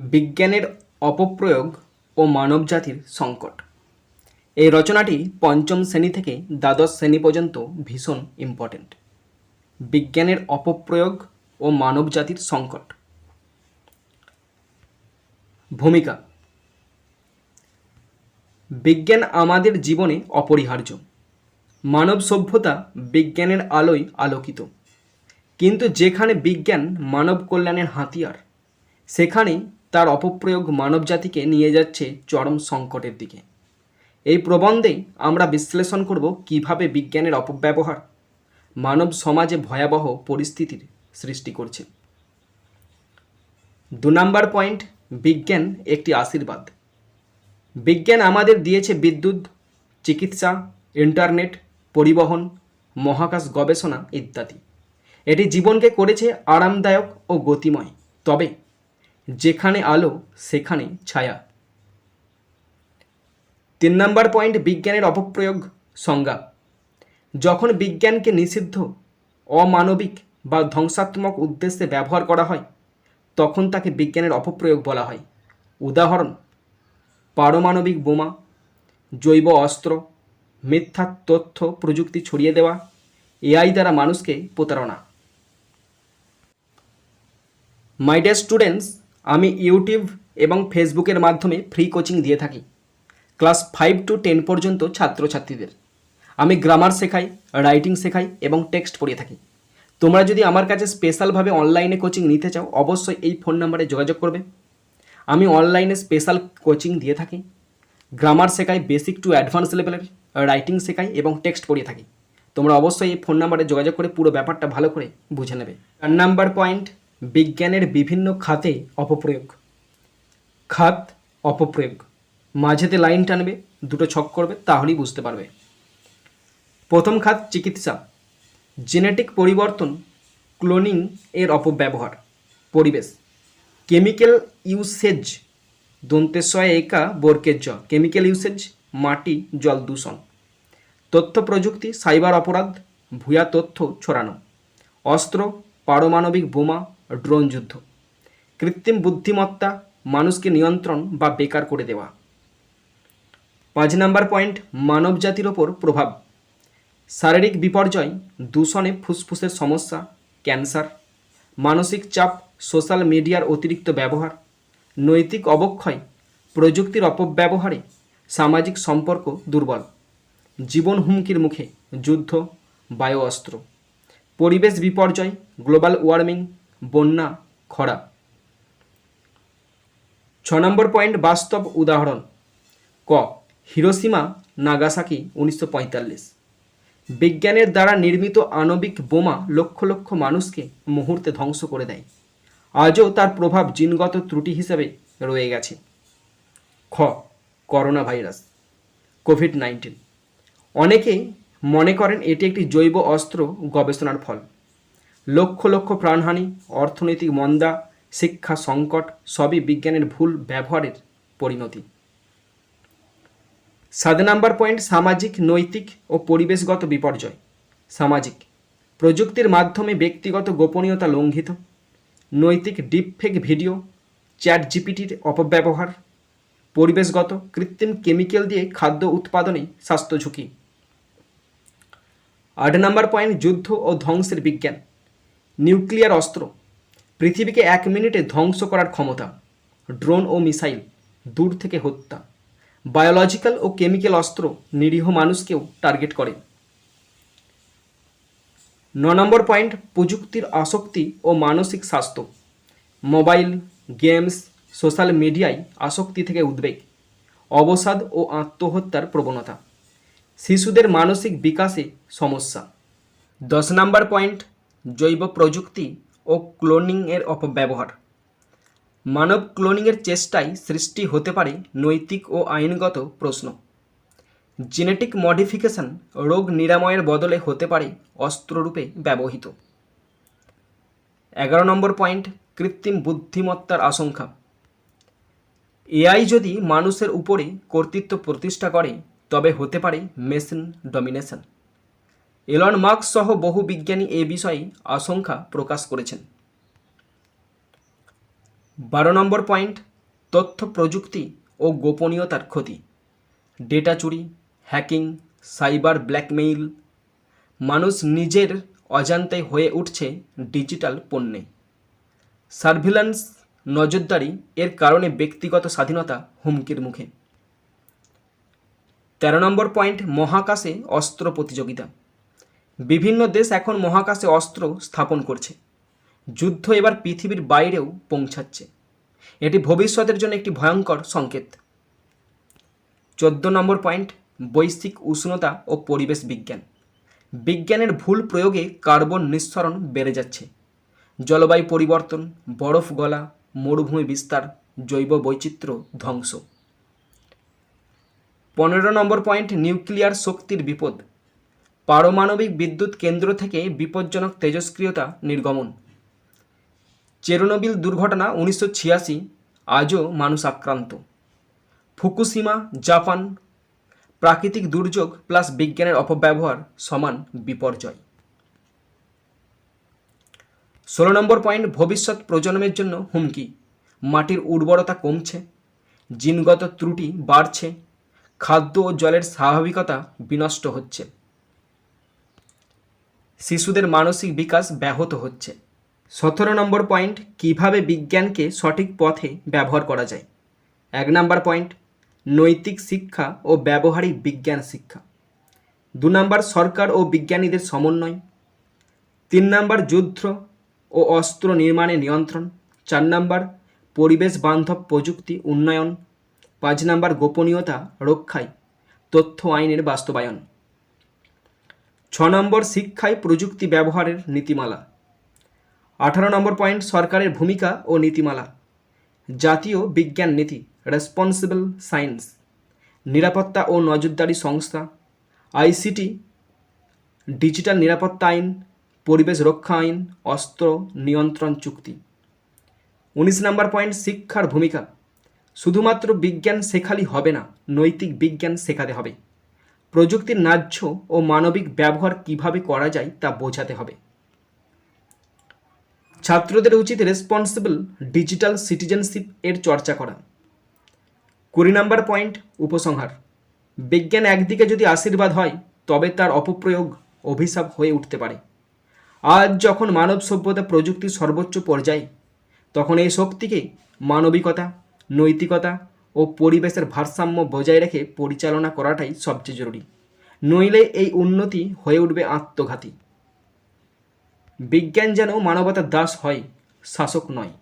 বিজ্ঞানের অপপ্রয়োগ ও মানবজাতির সংকট। এই রচনাটি পঞ্চম শ্রেণি থেকে দ্বাদশ শ্রেণি পর্যন্ত ভীষণ ইম্পর্ট্যান্ট বিজ্ঞানের অপপ্রয়োগ ও মানবজাতির সংকট। ভূমিকা। বিজ্ঞান আমাদের জীবনে অপরিহার্য। মানব সভ্যতা বিজ্ঞানের আলোয় আলোকিত। কিন্তু যেখানে বিজ্ঞান মানব কল্যাণের হাতিয়ার, সেখানেই তার অপপ্রয়োগ মানবজাতিকে নিয়ে যাচ্ছে চরম সংকটের দিকে। এই প্রবন্ধেই আমরা বিশ্লেষণ করব কীভাবে বিজ্ঞানের অপব্যবহার মানব সমাজে ভয়াবহ পরিস্থিতির সৃষ্টি করছে। দু নম্বর পয়েন্ট, বিজ্ঞান একটি আশীর্বাদ। বিজ্ঞান আমাদের দিয়েছে বিদ্যুৎ, চিকিৎসা, ইন্টারনেট, পরিবহন, মহাকাশ গবেষণা ইত্যাদি। এটি জীবনকে করেছে আরামদায়ক ও গতিময়। তবে যেখানে আলো, সেখানে ছায়া। তিন নম্বর পয়েন্ট, বিজ্ঞানের অপপ্রয়োগ, সংজ্ঞা। যখন বিজ্ঞানকে নিষিদ্ধ, অমানবিক বা ধ্বংসাত্মক উদ্দেশ্যে ব্যবহার করা হয়, তখন তাকে বিজ্ঞানের অপপ্রয়োগ বলা হয়। উদাহরণ, পারমাণবিক বোমা, জৈব অস্ত্র, মিথ্যা তথ্য প্রযুক্তি ছড়িয়ে দেওয়া, এআই দ্বারা মানুষকে প্রতারণা। মাই ডিয়ার স্টুডেন্টস আমি ইউটিউব এবং ফেসবুকের মাধ্যমে ফ্রি কোচিং দিয়ে থাকি। ক্লাস ফাইভ টু টেন পর্যন্ত ছাত্রছাত্রীদের। আমি গ্রামার শেখাই রাইটিং শেখাই এবং টেক্সট পড়িয়ে থাকি। তোমরা যদি আমার কাছে স্পেশালভাবে অনলাইনে কোচিং নিতে চাও, অবশ্যই এই ফোন নাম্বারে যোগাযোগ করবে। আমি অনলাইনে স্পেশাল কোচিং দিয়ে থাকি। গ্রামার শেখাই বেসিক টু অ্যাডভান্স লেভেলের রাইটিং শেখাই এবং টেক্সট পড়িয়ে থাকি। তোমরা অবশ্যই এই ফোন নাম্বারে যোগাযোগ করে পুরো ব্যাপারটা ভালো করে বুঝে নেবে। চার নাম্বার পয়েন্ট বিজ্ঞানের বিভিন্ন খাতে অপপ্রয়োগ। খাত অপপ্রয়োগ। মাঝেতে লাইন টানবে, দুটো ছক করবে, তাহলেই বুঝতে পারবে। প্রথম খাত চিকিৎসা। জেনেটিক পরিবর্তন ক্লোনিং এর অপব্যবহার। পরিবেশ। Chemical usage. দন্তেশ্বয় একা বর্কের জ কেমিক্যাল ইউসেজ, মাটি, জল দূষণ। তথ্য প্রযুক্তি, সাইবার অপরাধ, ভুয়া তথ্য ছড়ানো। অস্ত্র, পারমাণবিক বোমা ড্রোন যুদ্ধ। কৃত্রিম বুদ্ধিমত্তা, মানুষকে নিয়ন্ত্রণ বা বেকার করে দেওয়া। পাঁচ নাম্বার পয়েন্ট মানবজাতির ওপর প্রভাব। শারীরিক বিপর্যয়, দূষণে ফুসফুসের সমস্যা, ক্যান্সার। মানসিক চাপ, সোশ্যাল মিডিয়ার অতিরিক্ত ব্যবহার। নৈতিক অবক্ষয়, প্রযুক্তির অপব্যবহারে সামাজিক সম্পর্ক দুর্বল। জীবন হুমকির মুখে যুদ্ধ বায়ু অস্ত্র পরিবেশ বিপর্যয়, গ্লোবাল ওয়ার্মিং বন্যা, খরা। ছ নম্বর পয়েন্ট, বাস্তব উদাহরণ। ক, হিরোসীমা, নাগাসাকি, উনিশশো পঁয়তাল্লিশ। বিজ্ঞানের দ্বারা নির্মিত আণবিক বোমা লক্ষ লক্ষ মানুষকে মুহূর্তে ধ্বংস করে দেয়। আজও তার প্রভাব জিনগত ত্রুটি হিসেবে রয়ে গেছে। খ করোনা ভাইরাস কোভিড নাইন্টিন। অনেকে মনে করেন এটি একটি জৈব অস্ত্র গবেষণার ফল। লক্ষ লক্ষ প্রাণহানি, অর্থনৈতিক মন্দা, শিক্ষা সংকট সবই বিজ্ঞানের ভুল ব্যবহারের পরিণতি। সাত নাম্বার পয়েন্ট, সামাজিক, নৈতিক ও পরিবেশগত বিপর্যয়। সামাজিক, প্রযুক্তির মাধ্যমে ব্যক্তিগত গোপনীয়তা লঙ্ঘিত। নৈতিক ডিপফেক ভিডিও চ্যাট জিপিটির অপব্যবহার। পরিবেশগত, কৃত্রিম কেমিক্যাল দিয়ে খাদ্য উৎপাদনে স্বাস্থ্য ঝুঁকি। আট নাম্বার পয়েন্ট, যুদ্ধ ও ধ্বংসের বিজ্ঞান। নিউক্লিয়ার অস্ত্র। পৃথিবীকে এক মিনিটে ধ্বংস করার ক্ষমতা, ড্রোন ও মিসাইল, দূর থেকে হত্যা। বায়োলজিক্যাল ও কেমিক্যাল অস্ত্র নিরীহ মানুষকেও টার্গেট করে। ন নম্বর পয়েন্ট, প্রযুক্তির আসক্তি ও মানসিক স্বাস্থ্য। মোবাইল, গেমস, সোশ্যাল মিডিয়ায় আসক্তি থেকে উদ্বেগ, অবসাদ ও আত্মহত্যার প্রবণতা। শিশুদের মানসিক বিকাশে সমস্যা। দশ নম্বর পয়েন্ট জৈব প্রযুক্তি ও ক্লোনিংয়ের অপব্যবহার। মানব ক্লোনিংয়ের চেষ্টায় সৃষ্টি হতে পারে নৈতিক ও আইনগত প্রশ্ন। জেনেটিক মডিফিকেশন রোগ নিরাময়ের বদলে হতে পারে অস্ত্ররূপে ব্যবহৃত। এগারো নম্বর পয়েন্ট, কৃত্রিম বুদ্ধিমত্তার আশঙ্কা। এআই যদি মানুষের উপরে কর্তৃত্ব প্রতিষ্ঠা করে, তবে হতে পারে মেশিন ডমিনেশন। এলন মার্কস সহ বহু বিজ্ঞানী এ বিষয়ে আশঙ্কা প্রকাশ করেছেন। বারো নম্বর পয়েন্ট, তথ্য প্রযুক্তি ও গোপনীয়তার ক্ষতি। ডেটা চুরি, হ্যাকিং, সাইবার ব্ল্যাকমেইল, মানুষ নিজের অজান্তে হয়ে উঠছে ডিজিটাল পণ্যে। সার্ভিল্যান্স নজরদারি এর কারণে ব্যক্তিগত স্বাধীনতা হুমকির মুখে। তেরো নম্বর পয়েন্ট, মহাকাশে অস্ত্র প্রতিযোগিতা। বিভিন্ন দেশ এখন মহাকাশে অস্ত্র স্থাপন করছে। যুদ্ধ এবার পৃথিবীর বাইরেও পৌঁছাচ্ছে। এটি ভবিষ্যতের জন্য একটি ভয়ঙ্কর সংকেত। চোদ্দ নম্বর পয়েন্ট, বৈশ্বিক উষ্ণতা ও পরিবেশ বিজ্ঞান। বিজ্ঞানের ভুল প্রয়োগে কার্বন নিঃসরণ বেড়ে যাচ্ছে। জলবায়ু পরিবর্তন, বরফ গলা, মরুভূমি বিস্তার, জৈব বৈচিত্র্য ধ্বংস। পনেরো নম্বর পয়েন্ট, নিউক্লিয়ার শক্তির বিপদ। পারমাণবিক বিদ্যুৎ কেন্দ্র থেকে বিপজ্জনক তেজস্ক্রিয়তা নির্গমন। চেরোনোবিল দুর্ঘটনা উনিশশো ছিয়াশি, আজও মানুষ আক্রান্ত। ফুকুশিমা, জাপান, প্রাকৃতিক দুর্যোগ প্লাস বিজ্ঞানের অপব্যবহার সমান বিপর্যয়। ষোলো নম্বর পয়েন্ট, ভবিষ্যৎ প্রজন্মের জন্য হুমকি। মাটির উর্বরতা কমছে, জিনগত ত্রুটি বাড়ছে, খাদ্য ও জলের স্বাভাবিকতা বিনষ্ট হচ্ছে। শিশুদের মানসিক বিকাশ ব্যাহত হচ্ছে। সতেরো নম্বর পয়েন্ট, কীভাবে বিজ্ঞানকে সঠিক পথে ব্যবহার করা যায়? এক নম্বর পয়েন্ট, নৈতিক শিক্ষা ও ব্যবহারিক বিজ্ঞান শিক্ষা। দু নম্বর, সরকার ও বিজ্ঞানীদের সমন্বয়। তিন নম্বর, যুদ্ধ ও অস্ত্র নির্মাণে নিয়ন্ত্রণ। চার নম্বর, পরিবেশ বান্ধব প্রযুক্তি উন্নয়ন। পাঁচ নম্বর, গোপনীয়তা রক্ষায় তথ্য আইনের বাস্তবায়ন। ছ নম্বর শিক্ষায় প্রযুক্তি ব্যবহারের নীতিমালা। আঠারো নম্বর পয়েন্ট সরকারের ভূমিকা ও নীতিমালা। জাতীয় বিজ্ঞান নীতি রেসপন্সিবল সায়েন্স নিরাপত্তা ও নজরদারি সংস্থা, আইসিটি ডিজিটাল নিরাপত্তা আইন, পরিবেশ রক্ষা আইন, অস্ত্র নিয়ন্ত্রণ চুক্তি। উনিশ নম্বর পয়েন্ট শিক্ষার ভূমিকা। শুধুমাত্র বিজ্ঞান শেখালি হবে না, নৈতিক বিজ্ঞান শেখাতে হবে। প্রযুক্তির ন্যায্য ও মানবিক ব্যবহার কীভাবে করা যায় তা বোঝাতে হবে। ছাত্রদের উচিত রেসপন্সিবল ডিজিটাল সিটিজেনশিপ এর চর্চা করা। কুড়ি নাম্বার পয়েন্ট উপসংহার। বিজ্ঞান একদিকে যদি আশীর্বাদ হয়, তবে তার অপপ্রয়োগ অভিশাপ হয়ে উঠতে পারে। আজ যখন মানব সভ্যতা প্রযুক্তির সর্বোচ্চ পর্যায়ে, তখন এই শক্তিকে মানবিকতা, নৈতিকতা ও পরিবেশের ভারসাম্য বজায় রেখে পরিচালনা করাটাই সবচেয়ে জরুরি। নইলে এই উন্নতি হয়ে উঠবে আত্মঘাতী। বিজ্ঞান যেন মানবতার দাস হয়, শাসক নয়।